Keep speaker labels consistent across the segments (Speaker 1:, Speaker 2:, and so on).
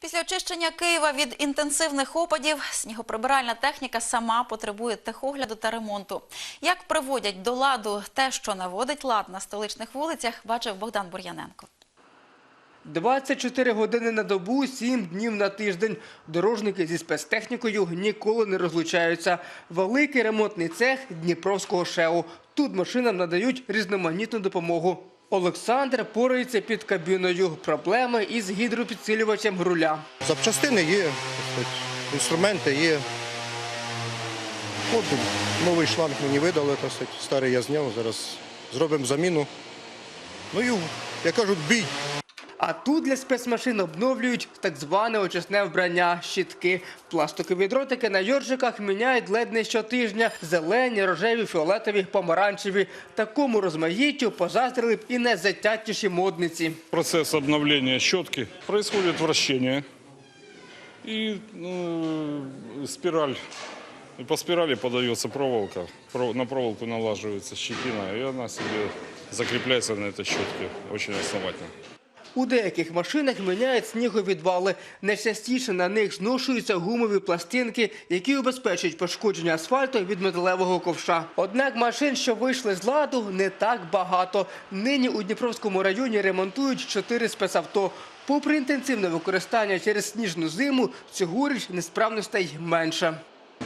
Speaker 1: Після очищення Києва від інтенсивних опадів снігоприбиральна техніка сама потребує техогляду та ремонту. Як приводять до ладу те, що наводить лад на столичних вулицях, бачив Богдан Бур'яненко.
Speaker 2: 24 години на добу, 7 днів на тиждень. Дорожники зі спецтехнікою ніколи не розлучаються. Великий ремонтний цех Дніпровського ШЕУ. Тут машинам надають різноманітну допомогу. Олександр порається під кабіною. Проблеми із гідропідсилювачем руля.
Speaker 3: Запчастини є, інструменти є. От новий шланг мені видали, старий я зняв, зараз зробимо заміну. Ну і, як кажуть, бій.
Speaker 2: А тут для спецмашин обновлюють так зване очисне вбрання, щітки. Пластикові дротики на йоржиках міняють ледь не щотижня. Зелені, рожеві, фіолетові, помаранчеві. Такому розмаїттю позаздрили б і найзатятіші модниці.
Speaker 4: Процесс обновления щетки. Происходит вращение. И ну, спираль. По спирали подается проволока. На проволоку налаживается щетина, и она себе закрепляется на этой щетке очень основательно.
Speaker 2: У деяких машинах міняють сніговідвали. Найчастіше на них зношуються гумові пластинки, які убезпечують пошкодження асфальту від металевого ковша. Однак машин, що вийшли з ладу, не так багато. Нині у Дніпровському районі ремонтують чотири спецавто. Попри інтенсивне використання через сніжну зиму, цьогоріч несправностей менше.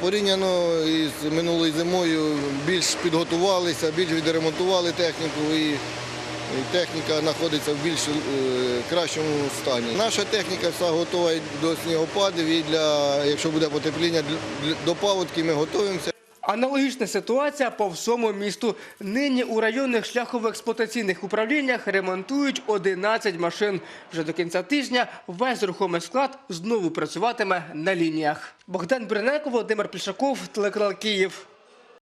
Speaker 5: Порівняно із минулою зимою більш підготувалися, більш відремонтували техніку і техніка знаходиться в більш е, кращому стані. Наша техніка вся готова до снігопадів і для, якщо буде потепління, до паводки ми готуємося.
Speaker 2: Аналогічна ситуація по всьому місту. Нині у районних шляхово-експлуатаційних управліннях ремонтують 11 машин. Вже до кінця тижня весь рухомий склад знову працюватиме на лініях. Богдан Бриненко, Володимир Плішаков, телеканал Київ.